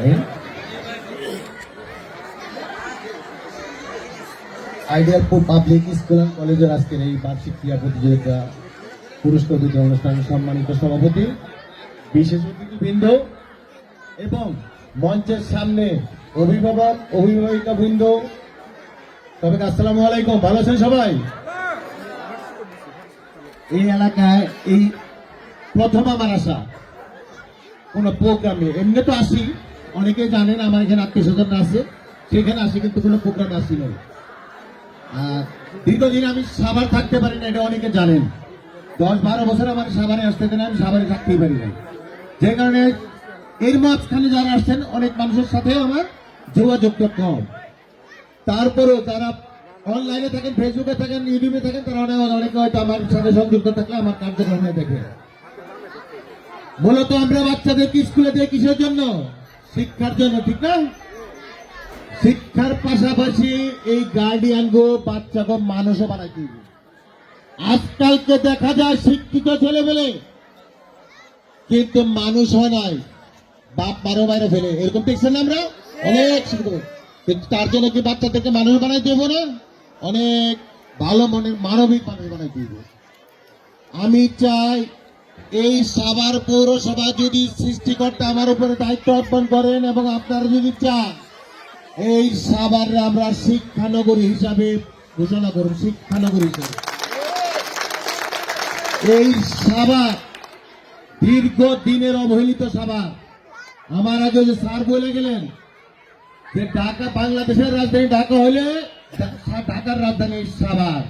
Rahim Idealpur public school and কলেজের আজকের এই বার্ষিক ক্রীড়া প্রতিযোগিতা পুরস্কার বিতরণ অনুষ্ঠানের সম্মানিত সভাপতি, বিশেষ অতিথিবৃন্দ এবং মঞ্চের সামনে অভিভাবক, অভিভাবিকা বৃন্দ। তবে আসসালামু আলাইকুম, ভালো আছেন সবাই? এই এলাকায় এই প্রথম আমার আসা কোন প্রোগ্রামে এমনি তো আসি। অনেকে জানেন আমার এখানে আত্মীয় স্বজন আছে, সেখানে আসি কিন্তু কোনো প্রোগ্রামে আসি নাই। আর দীর্ঘদিন আমি সাভার থাকতে পারি না, এটা অনেকে জানেন। দশ বারো বছর আমার সাভারে আসতে দেন, আমি সাভারে থাকতেই পারি নাই। যে কারণে এর মাঝখানে যারা আসছেন, অনেক মানুষের সাথে আমার যোগাযোগটা কম। তারপরেও যারা অনলাইনে থাকেন ফেসবুকে থাকেন ইউটিউবে থাকেন, তারা অনেক অনেকে হয়তো আমার সাথে সংযুক্ত থাকলে আমার কার্যক্রমে দেখে। মূলত আমরা বাচ্চাদেরকে স্কুলে দিয়ে কিসের জন্য? শিক্ষার জন্য ঠিক না? শিক্ষার পাশাপাশি এই গার্ডিয়ান গো বাচ্চা গো মানুষও বানাইতে হবে। আজকালকে দেখা যায় শিক্ষিত ছেলে বলে কিন্তু মানুষ হয় নাই, বাপ মারো বাইরে ফেলে। এরকম দেখছেন আমরা? অনেক শিক্ষিত কিন্তু তার জন্য কি বাচ্চাদেরকে মানুষ বানাই দেবো না? অনেক ভালো মনের মানবিক মানুষ বানাই দিব। আমি চাই এই সাভার পৌরসভা যদি সৃষ্টিকর্তা আমার উপরে দায়িত্ব অর্পণ করেন এবং আপনারা যদি চান, এই সাভারে আমরা শিক্ষানগরী হিসাবে ঘোষণা করুন শিক্ষানগরী হিসাবে। এই সাভার দীর্ঘ দিনের অবহেলিত সাভার। আমার আগে যে স্যার বলে গেলেন যে ঢাকা বাংলাদেশের রাজধানী, ঢাকা হলে ঢাকার রাজধানী সাভার।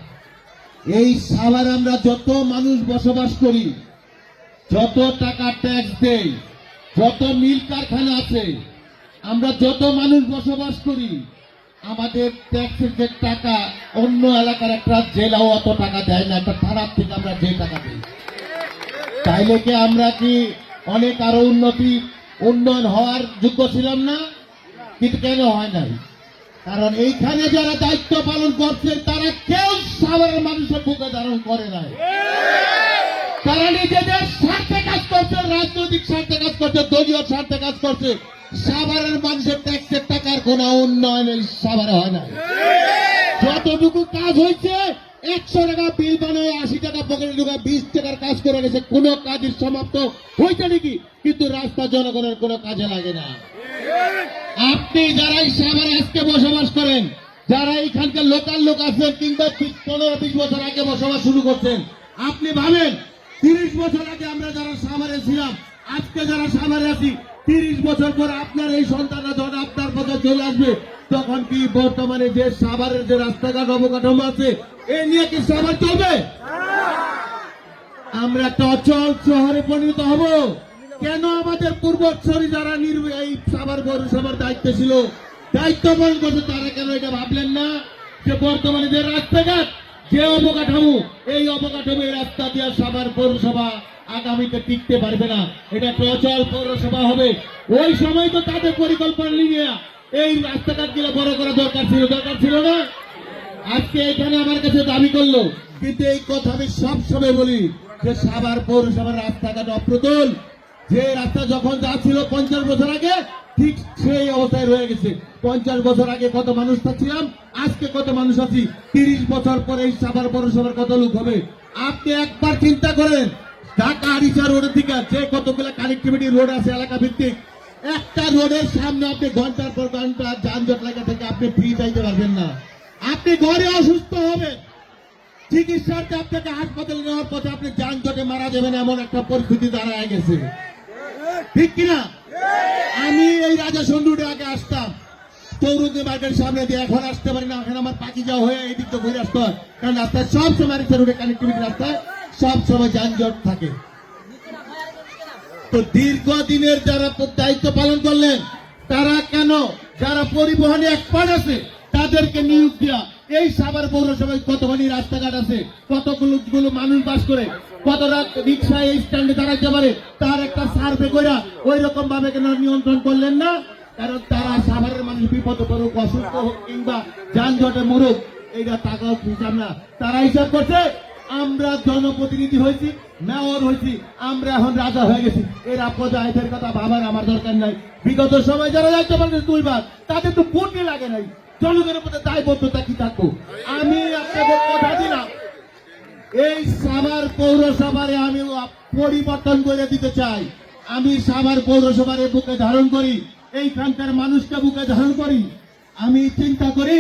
এই সাভার আমরা যত মানুষ বসবাস করি যত টাকা ট্যাক্স দেই, যত মিল কারখানা আছে, আমরা যত মানুষ বসবাস করি, আমাদের ট্যাক্সের যে টাকা অন্য এলাকার একটা জেলাও অত টাকা দেয় না, একটা থানার থেকে আমরা যে টাকা দিই। তাইলে কি আমরা কি অনেক আরও উন্নতি, উন্নয়ন হওয়ার যোগ্য ছিলাম না? কিন্তু কেন হয় নাই? কারণ এইখানে যারা দায়িত্ব পালন করছে তারা কেউ সাধারণ মানুষের বুকে ধারণ করে নাই। তারা নিজেদের করছে দলীয় স্বার্থে কাজ করছে, সাভারের মানুষের ট্যাক্সের টাকার কোনো উন্নয়ন এই সাভারে হয় না। যতটুকু কাজ হয়েছে, একশো টাকা বিল বানায় আশি টাকা পকেটে ঢুকা বিশ টাকার কাজ করে গেছে, কোনো কাজের সমাপ্ত হয়েছে নাকি? কিন্তু রাস্তা জনগণের কোনো কাজে লাগে না। আপনি যারা এই সাভারে আজকে বসবাস করেন, যারা এখানকার লোকাল লোক আছেন কিংবা পনেরো, বিশ বছর আগে বসবাস শুরু করছেন, আপনি ভাবেন, তিরিশ বছর আগে আমরা যারা সাভারে ছিলাম আজকে যারা সাভারে আছি, তিরিশ বছর পর আপনার এই সন্তানরা যখন আপনার পথে চলে আসবে, তখন কি বর্তমানে যে সাভারের যে রাস্তাঘাট অবকাঠামো আছে, এ নিয়ে কি সাভার চলবে? আমরা একটা অচল শহরে পরিণত হব। কেন আমাদের পূর্বচ্ছরী যারা এই সাভার পৌরসভার দায়িত্ব ছিল দায়িত্ব পালন করছে তারা কেন এটা ভাবলেন না? যে বর্তমানে যে রাস্তাঘাট, যে অবকাঠামো, এই অবকাঠামো রাস্তা দিয়ে সাভার পৌরসভা আগামীতে টিকতে পারবে না। এটা প্রচল পৌরসভা হবে। ওই সময় তো তাদের পরিকল্পনা নিয়ে এই রাস্তাঘাটগুলো বড় করা দরকার ছিল দরকার ছিল না? আজকে এখানে আমার কাছে দাবি করল, কিন্তু এই কথা আমি সব সময় বলি যে সাভার পৌরসভার রাস্তাঘাট অপ্রতুল। যে রাস্তা যখন যা ছিল পঞ্চাশ বছর আগে, ঠিক সেই অবস্থায় রয়ে গেছে। পঞ্চাশ বছর আগে কত মানুষ থাকছিলাম, আজকে কত মানুষ আছি? তিরিশ বছর পরে এই সাভার পৌরসভার কত লোক হবে? আপনি একবার চিন্তা করেন ঢাকা আরিচা রোডের দিকে যে কতগুলো কানেক্টিভিটি রোড আছে এলাকা ভিত্তিক একটা রোডের সামনে আপনি ঘণ্টার পর ঘণ্টা যানজট লাগা থেকে, আপনি ফ্রি যাইতে পারবেন না। আপনি ঘরে অসুস্থ হবেন। চিকিৎসার্থে আপনাকে হাসপাতালে নেওয়ার পথে আপনি যানজটে মারা যাবেন এমন একটা পরিস্থিতি দাঁড়ায় গেছে। ঠিক কিনা? আমি এই রাজা সন্ডুটে আগে আসতাম। চৌরুদ্দি মার্কেটের সামনে দিয়ে এখন আসতে পারি না, এখন আমার পাখি যাওয়া হয়ে এই দিক দিয়ে ঘুরে আসতে হয়। কারণ রাস্তায় সব সময় রোডে কানেক্টিভিটি রাস্তায় সব সময় যানজট থাকে। তো দীর্ঘদিনের যারা দায়িত্ব পালন করলেন, তারা কেন যারা পরিবহনে এক্সপার্ট আছে, তাদেরকে নিয়োগ দেওয়া এই সাভার পৌরসভায় কতখানি রাস্তাঘাট আছে কতগুলো গুলো মানুষ বাস করে, কত রিক্সা এই স্ট্যান্ডে দাঁড়াইতে পারে, তার একটা সার্ভে করে ওই রকম ভাবে কেন নিয়ন্ত্রণ করলেন না? কারণ তারা সাভারের মানুষ বিপদ পড়ুক অসুস্থ হোক কিংবা যানজটে মরুক এইটা টাকা হিসাব না। তারা হিসাব করছে আমরা জনপ্রতিনিধি হয়েছি, মেয়র হয়েছি, আমরা এখন রাজা হয়ে গেছি। এর আপদ আয়তের কথা ভাবার আমার দরকার নাই। বিগত সময় যারা যাইতে পারবে দুইবার, তাদের তো ভোটই লাগে নাই। জনগণের প্রতি দায়বদ্ধতা কি থাকব? আমি আপনাদের কথা দিলাম। এই সাভার পৌরসভারে আমি পরিবর্তন করে দিতে চাই। আমি সাভার পৌরসভারে বুকে ধারণ করি, এইখানকার মানুষকে বুকে ধারণ করি। আমি চিন্তা করি,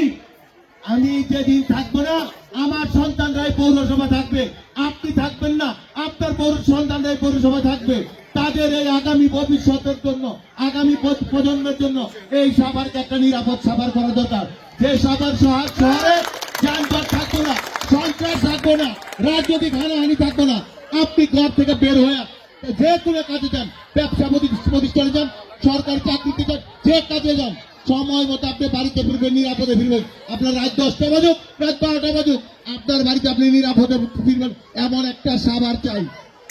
আমি যেদিন থাকব না আমার সন্তানরাই পৌরসভা থাকবে। আপনি থাকবেন না, আপনার পৌর সন্তানরাই পৌরসভা থাকবে। তাদের এই আগামী ভবিষ্যতের জন্য, আগামী প্রজন্মের জন্য এই সাভারকে একটা নিরাপদ সাভার করা দরকার। যে সাভার শহর শহরে যানজট থাকব না, সন্ত্রাস থাকব না, রাজনৈতিক হানাহানি থাকব না। আপনি ঘর থেকে বের হয়ে যে কোনো কাজে যান, ব্যবসা প্রতি- প্রতিষ্ঠানে যান, সরকারি চাকরিতে যান, যে কাজে যান সময় মতো আপনি বাড়িতে ফিরবেন, নিরাপদে ফিরবেন। আপনার রাত দশটা বাজুক, রাত বারোটা বাজুক। আপনার বাড়িতে আপনি নিরাপদে ফিরবেন, এমন একটা সাবার চাই।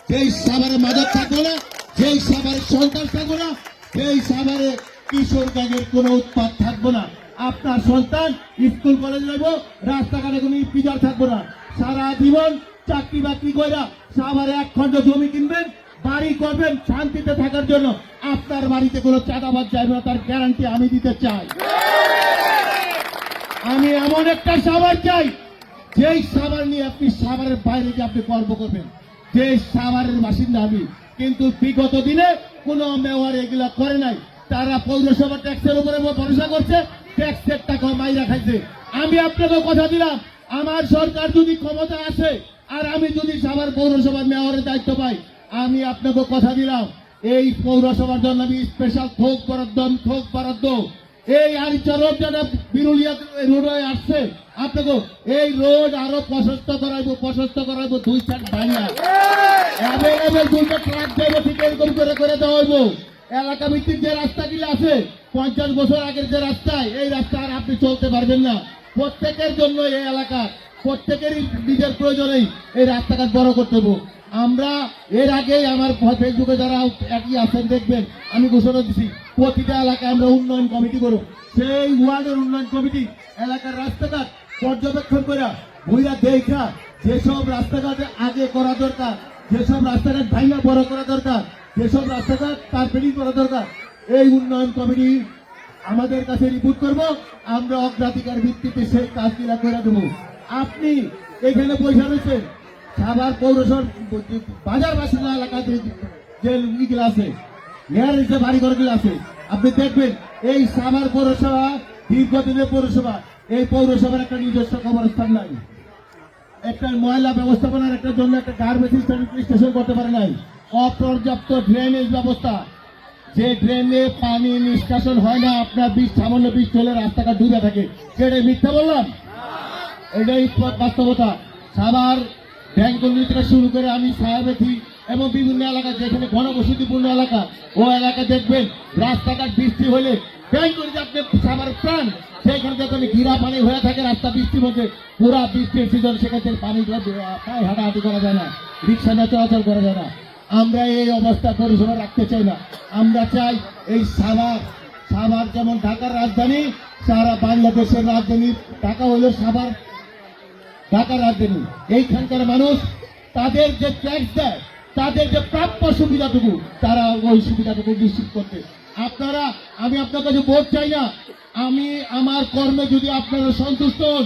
যেই সাবারে মাদক থাকবে না, যেই সাবারে সন্ত্রাস থাকবে না, সেই সাবারে কিশোর গ্যাংয়ের কোনো উৎপাদ থাকবে না। আপনার সন্তান, স্কুল, কলেজ যাইব রাস্তাঘাটে কোনো পিজার থাকবে না। সারা জীবন চাকরি বাকরি কইরা সাভারে এক খন্ড জমি কিনবেন বাড়ি করবেন শান্তিতে থাকার জন্য। আপনার বাড়িতে কোনো চাঁদাবাদ যাবে না, তার গ্যারান্টি আমি দিতে চাই। আমি এমন একটা সাবার চাই, যেই সাবার নিয়ে আপনি সাবারের বাইরে গিয়ে আপনি গর্ব করবেন। যে সাভারের বাসিন্দা আমি। কিন্তু বিগত দিনে কোনো মেয়র এগুলা করে নাই। তারা পৌরসভা ট্যাক্সের উপরে ভরসা করছে, ট্যাক্সের টাকা মাইরা খাইছে। আমি আপনাকে কথা দিলাম, আমার সরকার যদি ক্ষমতা আসে, আর আমি যদি সাভার পৌরসভার মেয়রের দায়িত্ব পাই আমি আপনাকে কথা দিলাম। এই পৌরসভার জন্য আমি স্পেশাল থোক বরাদ্দ থোক বরাদ্দ। এই আরিচা রোড যেটা বিরুলিয়া রোড আসছে, আপনাকে এই রোড আরও প্রশস্ত করাইবো প্রশস্ত করাইবো, দুই চার অ্যাভেলেবেল দুইটা ট্রাক দেবো, ঠিক এরকম করে করে দেওয়া এলাকা ভিত্তিক যে রাস্তাগুলি আছে, পঞ্চাশ বছর আগের যে রাস্তায়, এই রাস্তা আর আপনি চলতে পারবেন না। প্রত্যেকের জন্য এই এলাকা, প্রত্যেকেরই নিজের প্রয়োজনেই এই রাস্তাঘাট বড় করতে হবে আমরা এর আগেই আমার ফেসবুকে যারা একই আছেন দেখবেন, আমি ঘোষণা দিছি, প্রতিটা এলাকায় আমরা উন্নয়ন কমিটি করব সেই ওয়ার্ডের উন্নয়ন কমিটি, এলাকার রাস্তাঘাট পর্যবেক্ষণ করে বুঝা দেখা, যেসব রাস্তাঘাটে আগে করা দরকার, যেসব রাস্তাঘাট ভাইয়া বড় করা দরকার, যেসব রাস্তাঘাট তার পেরিং করা দরকার, এই উন্নয়ন কমিটি আমাদের কাছে রিপোর্ট করব, আমরা অগ্রাধিকার ভিত্তিতে সেই কাজগুলা করে দেবো। আপনি এখানে পয়সা রয়েছেন সাভার পৌরসভার বাজার বাসিন্দা এলাকাতে যে ইগুলো আছে মেয়ারের যে বাড়িঘরগুলো আছে, আপনি দেখবেন এই সাভার পৌরসভা, দীর্ঘদিনের পৌরসভা, এই পৌরসভার একটা নিজস্ব কবরস্থান নাই। একটা ময়লা ব্যবস্থাপনার একটা জন্য একটা গার্বেজ স্টেশন করতে পারে নাই। অপর্যাপ্ত ড্রেনেজ ব্যবস্থা। যে ড্রেনে পানি নিষ্কাশন হয় না, আপনার বীজ সামান্য বীজ হলে রাস্তাটা ডুবে থাকে। সেটাই মিথ্যা বললাম? এটাই বাস্তবতা। সাভার ব্যাংকগুলি থেকে শুরু করে আমি সাহেবেথি এবং বিভিন্ন এলাকা, যেখানে ঘনবসতিপূর্ণ এলাকা, ও এলাকা দেখবেন, রাস্তাঘাট বৃষ্টি হলে ব্যাংকগুলিতে আপনি সাভার প্রাণ সেখানে যখন ঘিরা পানি হয়ে থাকে রাস্তা বৃষ্টির মধ্যে, পুরা বৃষ্টির সিজন সেক্ষেত্রে পানি প্রায় হাঁটাহাঁটি করা যায় না, রিক্সা নিয়ে চলাচল করা যায় না। আমরা এই অবস্থা পরিষেবা রাখতে চাই না। আমরা চাই এই সাভার সাভার যেমন ঢাকার রাজধানী, সারা বাংলাদেশের রাজধানী, ঢাকা হলো সাভার ঢাকার রাজধানী, এইখানকার মানুষ তাদের যে ট্যাক্স দেয়, তাদের যে প্রাপ্য সুবিধাটুকু, তারা ওই সুবিধাটুকু নিশ্চিত করতে। আপনারা, আমি আপনার কাছে ভোট চাই না। আমি আমার কর্মে যদি আপনারা সন্তুষ্ট হন,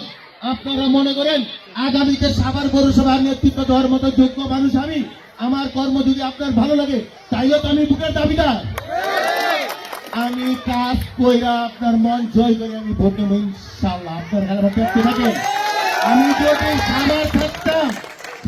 আপনারা মনে করেন, আগামীতে সাভার পৌরসভার নেতৃত্ব দেওয়ার মতো যোগ্য মানুষ আমি, আমার কর্ম যদি আপনার ভালো লাগে তাইলে তো আমি বুকের দাবিদার। আমি কাজ কইরা আপনার মন জয় করে আমি ভোট নেব ইনশাল্লাহ। আপনার আমি যদি সামার থাকতাম,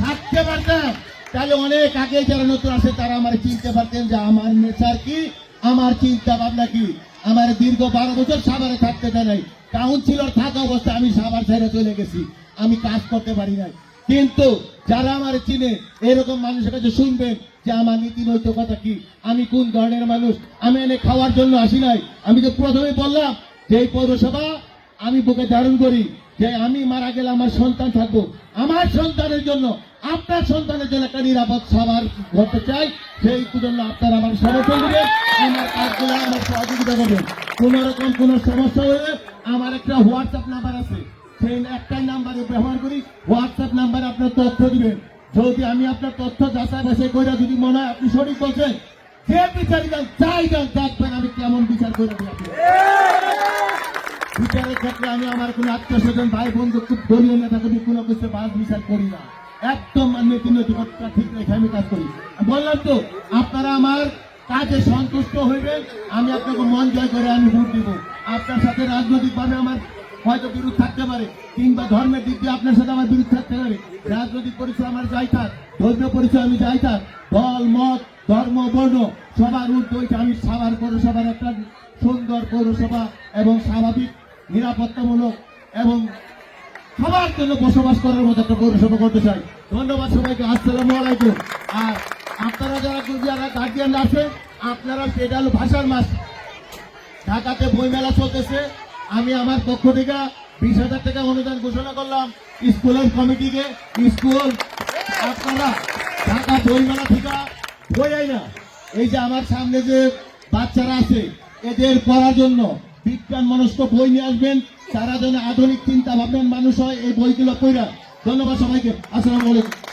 থাকতে পারতাম, তাহলে অনেক আগে যারা নতুন আসে তারা আমার চিনতে পারতেন যে আমার নেচার কি, আমার চিন্তা ভাবনা কি। আমার দীর্ঘ বারো বছর সাভারে থাকতে দেয় নাই। কাউন্সিলর থাকা অবস্থায় আমি সাভার ছেড়ে চলে গেছি। আমি কাজ করতে পারি নাই। কিন্তু যারা আমার চিনে, এরকম মানুষের কাছে শুনবেন যে আমার নীতি নৈতিকতা কি, আমি কোন ধরনের মানুষ? আমি এনে খাওয়ার জন্য আসি নাই। আমি তো প্রথমে বললাম যে এই পৌরসভা আমি বুকে ধারণ করি যে আমি মারা গেলে আমার সন্তান থাকব। আমার সন্তানের জন্য, আপনার সন্তানের জন্য একটা নিরাপদ সবার ঘটতে চাই। সেই জন্য আপনারা আমার সমর্থন দেবেন আমার কাজগুলো আমার সহযোগিতা করবেন কোন রকম কোন সমস্যা হলে আমার একটা হোয়াটসঅ্যাপ নাম্বার আছে। সেই একটাই নাম্বারে ব্যবহার করি হোয়াটসঅ্যাপ নাম্বারে আপনার তথ্য দিবেন। যদি আমি আপনার তথ্য যাচাই বাছাই করে যদি মনে হয় আপনি সঠিক বলছেন, যে বিচারই চাই যান দেখবেন আমি কেমন বিচার করে দিই বিচারের ক্ষেত্রে আমি আমার কোনো আত্মীয় স্বজন, ভাই, বন্ধু, খুব দলীয় নেতা কবি কোনো কিছু বাদ বিচার করি না। একদম নীতি নৈতিকতা ঠিক রেখে আমি কাজ করি। বললাম তো, আপনারা আমার কাজে সন্তুষ্ট হইবেন, আমি আপনাকে মন জয় করে আমি ভোট দিব। আপনার সাথে রাজনৈতিকভাবে আমার হয়তো বিরোধ থাকতে পারে, কিংবা ধর্মের দিক দিয়ে আপনার সাথে আমার বিরোধ থাকতে পারে। রাজনৈতিক পরিচয় আমার যাই থাক, ধর্মীয় পরিচয় আমি যাই থাক, দল, মত, ধর্ম, বর্ণ, সবার ওইটা আমি সাভার পৌরসভার একটা সুন্দর পৌরসভা এবং স্বাভাবিক নিরাপত্তামূলক এবং সবার জন্য বসবাস করার মতো একটা পৌরসভা করতে চাই। ধন্যবাদ সবাইকে। আসসালামু আলাইকুম। আর আপনারা যারা যারা গার্জিয়ান আছেন আপনারা সেটা ভাষার মাস ঢাকাতে বইমেলা চলতেছে। আমি আমার পক্ষ থেকে বিশ হাজার টাকা অনুদান ঘোষণা করলাম স্কুলের কমিটিকে। স্কুল, আপনারা ঢাকা বইমেলা থেকে বই না এই যে আমার সামনে যে বাচ্চারা আছে, এদের পড়ার জন্য বিজ্ঞান মনস্ক বই নিয়ে আসবেন। তারা যেন আধুনিক চিন্তা ভাবনার মানুষ হয় এই বইগুলো পড়া। ধন্যবাদ সবাইকে। আসসালামু আলাইকুম।